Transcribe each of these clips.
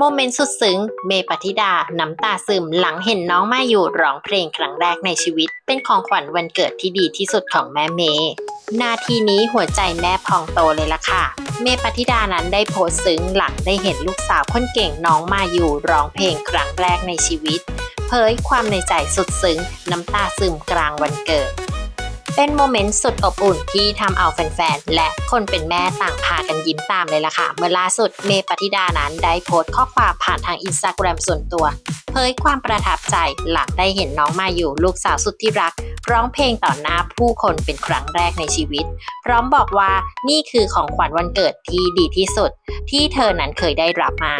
โมเมนต์สุดซึ้ง เมปฏิดา น้ำตาซึมหลังเห็นน้องมาอยู่ร้องเพลงครั้งแรกในชีวิต เป็นของขวัญวันเกิดที่ดีที่สุดของแม่เมย์นาทีนี้หัวใจแม่พองโตเลยล่ะค่ะ เมปฏิดานั้นได้โพสซึ้งหลังได้เห็นลูกสาวคนเก่งน้องมาอยู่ร้องเพลงครั้งแรกในชีวิต เผยความในใจสุดซึ้ง น้ำตาซึมกลางวันเกิด เป็นโมเมนต์สุดอบอุ่นที่ทำเอาแฟนๆ และคนเป็นแม่ต่างพากันยิ้มตามเลยล่ะค่ะ เมื่อล่าสุดเมย์ปฏิดานั้นได้โพสต์ข้อความผ่านทางอินสตาแกรมส่วนตัว เผยความประทับใจหลังได้เห็นน้องมาอยู่ลูกสาวสุดที่รัก ร้องเพลงต่อหน้าผู้คนเป็นครั้งแรกในชีวิต พร้อมบอกว่านี่คือของขวัญวันเกิดที่ดีที่สุด ที่เธอนั้นเคยได้รับมา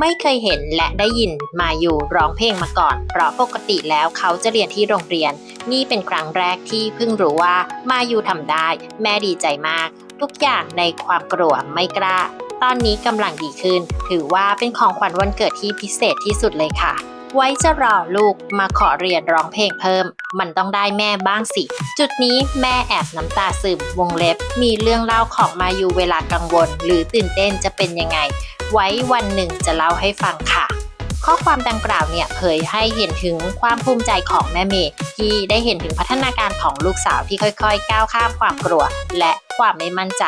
ไม่เคยเห็นและได้ยินมาอยู่ร้องเพลงมาก่อน เพราะปกติแล้วเขาจะเรียนที่โรงเรียน นี่เป็นครั้งแรกที่เพิ่งรู้ว่ามายูทำได้ แม่ดีใจมาก ทุกอย่างในความกลัวไม่กล้า ตอนนี้กำลังดีขึ้น ถือว่าเป็นของขวัญวันเกิดที่พิเศษที่สุดเลยค่ะ ไว้จะรอลูกมาขอเรียนร้องเพลงเพิ่ม มันต้องได้แม่บ้างสิ จุดนี้แม่แอบน้ำตาซึมวงเล็บ มีเรื่องเล่าของมายูเวลากังวล หรือตื่นเต้นจะเป็นยังไง ไว้วันหนึ่งจะเล่าให้ฟังค่ะ ข้อความดังกล่าวเนี่ยเผยให้เห็นถึงความภูมิใจของแม่เมย์ที่ได้เห็นถึงพัฒนาการของลูกสาวที่ค่อยๆ ก้าวข้ามความกลัว และความไม่มั่นใจ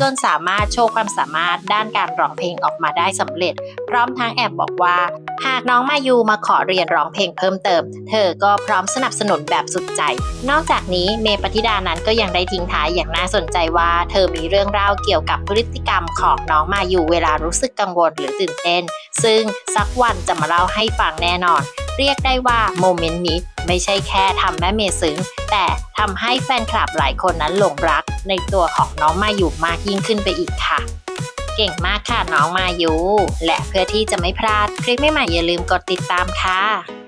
จนสามารถโชว์ความสามารถด้านการร้องเพลงออกมาได้สำเร็จ พร้อมทั้งแอบบอกว่า หากน้องมายูมาขอเรียนร้องเพลงเพิ่มเติม เธอก็พร้อมสนับสนุนแบบสุดใจ นอกจากนี้เมย์ปฏิดานั้นก็ยังได้ทิ้งท้ายอย่างน่าสนใจว่า เธอมีเรื่องเล่าเกี่ยวกับพฤติกรรมของน้องมายูเวลารู้สึกกังวลหรือตื่นเต้น ซึ่งสักวันจะมาเล่าให้ฟังแน่นอน เรียกได้ว่าโมเมนต์นี้ ไม่ใช่แค่ทำแม่เมย์ซึ้ง แต่ทำให้แฟนคลับหลายคนนั้นหลงรัก ในตัวของน้องมาอยู่มากยิ่งขึ้นไปอีกค่ะ เก่งมากค่ะน้องมายูและเพื่อที่จะไม่พลาดคลิปใหม่ๆอย่าลืมกดติดตามค่ะ